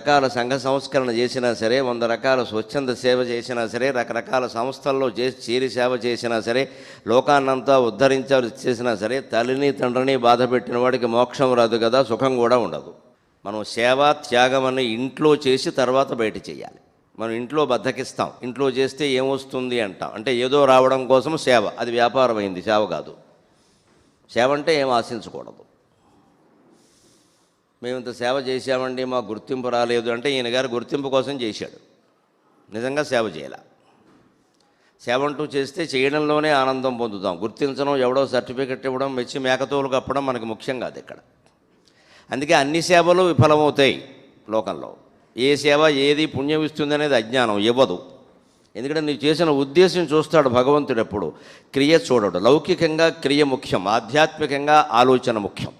రకాల సంఘ సంస్కరణ చేసినా సరే వంద రకాల స్వచ్ఛంద సేవ చేసినా సరే రకరకాల సంస్థల్లో చేసి చేరి సేవ చేసినా సరే లోకాన్నంతా ఉద్ధరించారు చేసినా సరే తల్లిని తండ్రిని బాధ పెట్టిన వాడికి మోక్షం రాదు కదా సుఖం కూడా ఉండదు. మనం సేవ త్యాగం అని ఇంట్లో చేసి తర్వాత బయట చేయాలి. మనం ఇంట్లో బద్దకిస్తాం ఇంట్లో చేస్తే ఏమొస్తుంది అంటాం. అంటే ఏదో రావడం కోసం సేవ అది వ్యాపారం అయింది సేవ కాదు. సేవ అంటే ఏం ఆశించకూడదు. మేము ఇంత సేవ చేశామండి మాకు గుర్తింపు రాలేదు అంటే ఈయన గారు గుర్తింపు కోసం చేశాడు. నిజంగా సేవ చేయాల. సేవ అంటూ చేస్తే చేయడంలోనే ఆనందం పొందుతాం. గుర్తించడం ఎవడో సర్టిఫికెట్ ఇవ్వడం మెచ్చి మేకతోలు కప్పడం మనకి ముఖ్యం కాదు ఇక్కడ. అందుకే అన్ని సేవలు విఫలమవుతాయి లోకంలో. ఏ సేవ ఏది పుణ్యం ఇస్తుంది అనేది అజ్ఞానం ఇవ్వదు. ఎందుకంటే నీవు చేసిన ఉద్దేశం చూస్తాడు భగవంతుడు ఎప్పుడు. క్రియ చూడడు. లౌకికంగా క్రియ ముఖ్యం ఆధ్యాత్మికంగా ఆలోచన ముఖ్యం.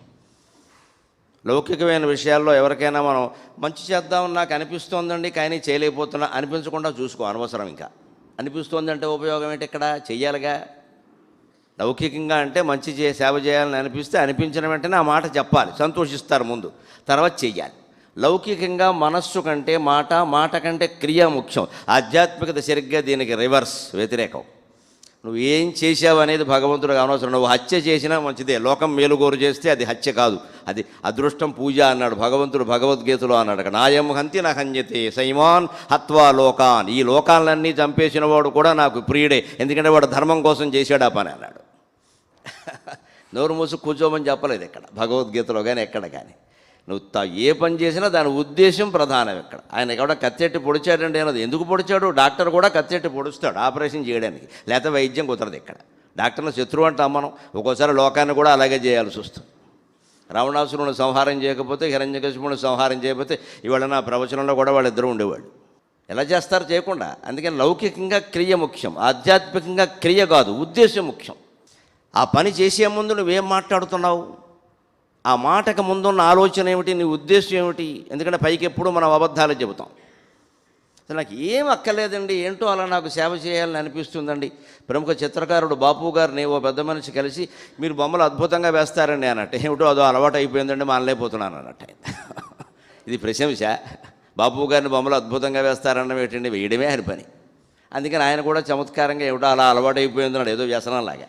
లౌకికమైన విషయాల్లో ఎవరికైనా మనం మంచి చేద్దామని నాకు అనిపిస్తోందండి కానీ చేయలేకపోతున్నా అనిపించకుండా చూసుకో అనవసరం ఇంకా. అనిపిస్తోంది అంటే ఉపయోగం ఏంటి ఇక్కడ? చెయ్యాలిగా? లౌకికంగా అంటే మంచి చే సేవ చేయాలని అనిపిస్తే అనిపించిన వెంటనే ఆ మాట చెప్పాలి సంతోషిస్తారు ముందు. తర్వాత చెయ్యాలి. లౌకికంగా మనస్సు కంటే మాట మాట కంటే క్రియ ముఖ్యం. ఆధ్యాత్మికత సరిగ్గా దీనికి రివర్స్ వ్యతిరేకం. నువ్వు ఏం చేసావు అనేది భగవంతుడికి అనవసరం. నువ్వు హత్య చేసినా మంచిదే. లోకం మేలుగోరు చేస్తే అది హత్య కాదు. అది అదృష్టం పూజ అన్నాడు భగవంతుడు భగవద్గీతలో అన్నాడు. నాయం హంతి నా హన్యతే సైమాన్ హత్వా లోకాన్. ఈ లోకాలన్నీ చంపేసిన వాడు కూడా నాకు ప్రియుడే. ఎందుకంటే వాడు ధర్మం కోసం చేశాడు ఆ పని అన్నాడు. నోరు మూసు కూర్చోమని చెప్పలేదు ఇక్కడ భగవద్గీతలో కానీ ఎక్కడ కానీ నువ్వు త- ఏ పని చేసినా దాని ఉద్దేశం ప్రధానం ఇక్కడ. ఆయన ఎవడ కత్తెట్టి పొడిచాడండి అన్నది. ఎందుకు పొడిచాడు? డాక్టర్ కూడా కత్తెట్టి పొడుస్తాడు ఆపరేషన్ చేయడానికి. లేకపోతే వైద్యం కుదరదు ఇక్కడ. డాక్టర్ని శత్రువు అంటాం మనం. ఒక్కోసారి లోకాన్ని కూడా అలాగే చేయాల్సి వస్తుంది. రావణాసురుని సంహారం చేయకపోతే హిరణ్యకశిపుని సంహారం చేయకపోతే ఇవాళ నా ప్రవచనంలో కూడా వాళ్ళిద్దరూ ఉండేవాళ్ళు. ఎలా చేస్తారు చేయకుండా? అందుకని లౌకికంగా క్రియ ముఖ్యం. ఆధ్యాత్మికంగా క్రియ కాదు ఉద్దేశం ముఖ్యం. ఆ పని చేసే ముందు నువ్వేం మాట్లాడుతున్నావు? ఆ మాటకు ముందున్న ఆలోచన ఏమిటి? నీ ఉద్దేశం ఏమిటి? ఎందుకంటే పైకి ఎప్పుడు మనం అబద్ధాలు చెబుతాం. నాకు ఏం అక్కర్లేదండి. ఏంటో అలా నాకు సేవ చేయాలని అనిపిస్తుందండి. ప్రముఖ చిత్రకారుడు బాపు గారిని ఓ పెద్ద మనిషి కలిసి మీరు బొమ్మలు అద్భుతంగా వేస్తారండి అన్నట్టు. ఏమిటో అదో అలవాటు అయిపోయిందండి. మానలేకపోతున్నాను అన్నట్టు ఆయన. ఇది ప్రశంస. బాపు గారిని బొమ్మలు అద్భుతంగా వేస్తారన్న ఏంటండి వేయడమే ఆయన పని. అందుకని ఆయన కూడా చమత్కారంగా ఏమిటో అలా అలవాటు అయిపోయిందన్నాడు ఏదో వ్యసనంలాగా.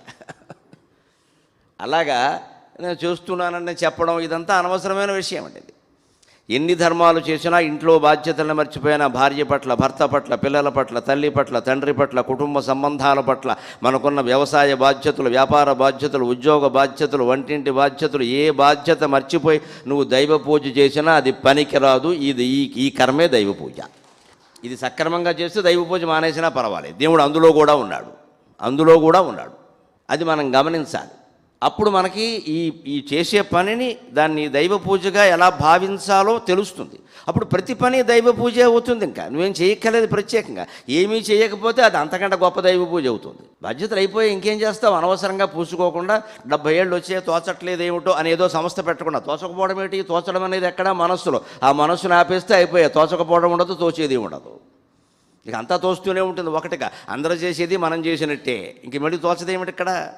అలాగా నేను చూస్తున్నానని చెప్పడం ఇదంతా అనవసరమైన విషయం అండి ఎన్ని ధర్మాలు చేసినా ఇంట్లో బాధ్యతలను మర్చిపోయిన భార్య పట్ల భర్త పట్ల పిల్లల పట్ల తల్లి పట్ల తండ్రి పట్ల కుటుంబ సంబంధాల పట్ల మనకున్న వ్యవసాయ బాధ్యతలు వ్యాపార బాధ్యతలు ఉద్యోగ బాధ్యతలు వంటింటి బాధ్యతలు ఏ బాధ్యత మర్చిపోయి నువ్వు దైవ పూజ చేసినా అది పనికిరాదు. ఇది ఈ ఈ కర్మే దైవ పూజ. ఇది సక్రమంగా చేస్తే దైవ పూజ మానేసినా పర్వాలేదు. దేవుడు అందులో కూడా ఉన్నాడు. అందులో కూడా ఉన్నాడు. అది మనం గమనించాలి. అప్పుడు మనకి ఈ ఈ చేసే పనిని దాన్ని దైవ పూజగా ఎలా భావించాలో తెలుస్తుంది. అప్పుడు ప్రతి పని దైవ పూజ అవుతుంది ఇంకా. నువ్వేం చేయక్కర్లేదు ప్రత్యేకంగా. ఏమీ చేయకపోతే అది అంతకంటే గొప్ప దైవ పూజ అవుతుంది. బాధ్యతలు అయిపోయి ఇంకేం చేస్తావు? అనవసరంగా పూసుకోకుండా డెబ్బై ఏళ్ళు వచ్చే తోచట్లేదు ఏమిటో అని ఏదో సంస్థ పెట్టకుండా తోచకపోవడం ఏంటి తోచడం అనేది ఎక్కడ? మనస్సులో. ఆ మనస్సును ఆపేస్తే అయిపోయాయి తోచకపోవడం ఉండదు తోచేది ఉండదు. ఇక అంతా తోస్తూనే ఉంటుంది ఒకటిగా. అందరూ చేసేది మనం చేసినట్టే. ఇంక మళ్ళీ తోచదేమిటి ఇక్కడ?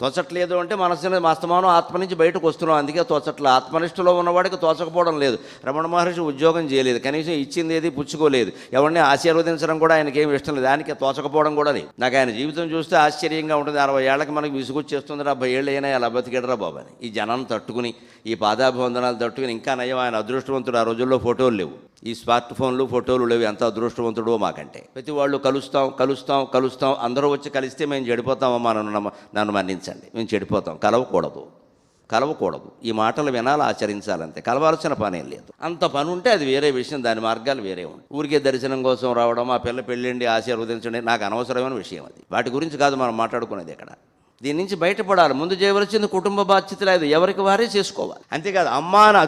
తోచట్లేదు అంటే మనసుని మస్తమానం ఆత్మ నుంచి బయటకు వస్తున్నాం. అందుకే తోచట్లే. ఆత్మనిష్టలో ఉన్నవాడికి తోచకపోవడం లేదు. రమణ మహర్షి ఉద్యోగం చేయలేదు. కనీసం ఇచ్చింది ఏది పుచ్చుకోలేదు. ఎవరిని ఆశీర్వదించడం కూడా ఆయనకి ఏమి ఇష్టం లేదు. దానికి తోచకపోవడం కూడా లేదు. నాకు ఆయన జీవితం చూస్తే ఆశ్చర్యంగా ఉంటుంది. అరవై ఏళ్ళకి మనకి విసుగుచ్చేస్తుంది డెబ్బై ఏళ్ళు అయినా ఎలా బతికేడరా బాబు అని ఈ జనాన్ని తట్టుకుని ఈ పాదాభివందనాలు తట్టుకుని ఇంకా నయం. ఆయన అదృష్టవంతుడు. ఆ రోజుల్లో ఫోటోలు లేవు. ఈ స్మార్ట్ ఫోన్లు ఫోటోలు లేవు. ఎంత అదృష్టవంతుడో మాకంటే. ప్రతి వాళ్ళు కలుస్తాం కలుస్తాం కలుస్తాం. అందరూ వచ్చి కలిస్తే మేము చెడిపోతామమ్మా నన్ను నమ్మ- నన్ను మన్నించండి. మేము చెడిపోతాం. కలవకూడదు. కలవకూడదు. ఈ మాటలు వినాలి ఆచరించాలంతే. కలవాల్సిన పనేం లేదు. అంత పని ఉంటే అది వేరే విషయం. దాని మార్గాలు వేరే ఉంటాయి. ఊరికే దర్శనం కోసం రావడం ఆ పిల్ల పెళ్ళండి ఆశీర్వదించండి నాకు అనవసరమైన విషయం అది. వాటి గురించి కాదు మనం మాట్లాడుకునేది ఇక్కడ. దీని నుంచి బయటపడాలి. ముందు చేయవలసింది కుటుంబ బాధ్యత లేదు. ఎవరికి వారే చేసుకోవాలి. అంతేకాదు అమ్మా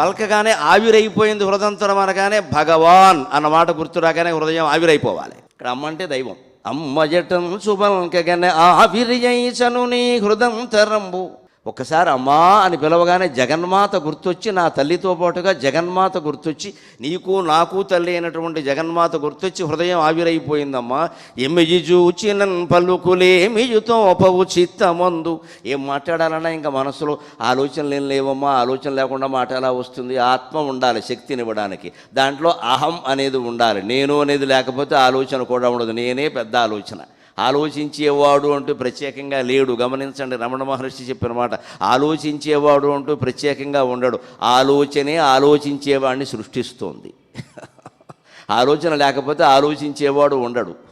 పలకగానే ఆవిరైపోయింది హృదయంతరం అనగానే భగవాన్ అన్న మాట గుర్తు రాగానే హృదయం ఆవిరైపోవాలి. ఇక్కడ అమ్మ అంటే దైవం. అమ్మ జటం శుభంకగానే ఆవిరియైచను నీ హృదంతరంబు. ఒక్కసారి అమ్మా అని పిలవగానే జగన్మాత గుర్తొచ్చి నా తల్లితో పాటుగా జగన్మాత గుర్తొచ్చి నీకు నాకు తల్లి అయినటువంటి జగన్మాత గుర్తొచ్చి హృదయం ఆవిరైపోయిందమ్మా. ఎమ్మిజి చూచిన పలుకులేమిజుతో పవు చిత్తమందు. ఏం మాట్లాడాలన్నా ఇంకా మనసులో ఆలోచనలు ఏం లేవమ్మా. ఆలోచన లేకుండా మాట ఎలా వస్తుంది? ఆత్మ ఉండాలి శక్తినివ్వడానికి దాంట్లో అహం అనేది ఉండాలి. నేను అనేది లేకపోతే ఆలోచన కూడా ఉండదు. నేనే పెద్ద ఆలోచన. ఆలోచించేవాడు అంటూ ప్రత్యేకంగా లేడు. గమనించండి రమణ మహర్షి చెప్పిన మాట ఆలోచించేవాడు అంటూ ప్రత్యేకంగా ఉండడు. ఆలోచనే ఆలోచించేవాడిని సృష్టిస్తోంది. ఆలోచన లేకపోతే ఆలోచించేవాడు ఉండడు.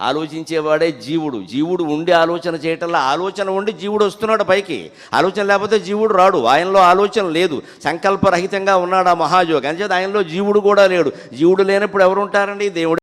ఆలోచించేవాడే జీవుడు. జీవుడు ఉండి ఆలోచన చేయటంలో ఆలోచన ఉండి జీవుడు వస్తున్నాడు పైకి. ఆలోచన లేకపోతే జీవుడు రాడు. ఆయనలో ఆలోచన లేదు. సంకల్పరహితంగా ఉన్నాడు ఆ మహాయోగి. అంచేది ఆయనలో జీవుడు కూడా లేడు. జీవుడు లేనప్పుడు ఎవరు ఉంటారండి దేవుడు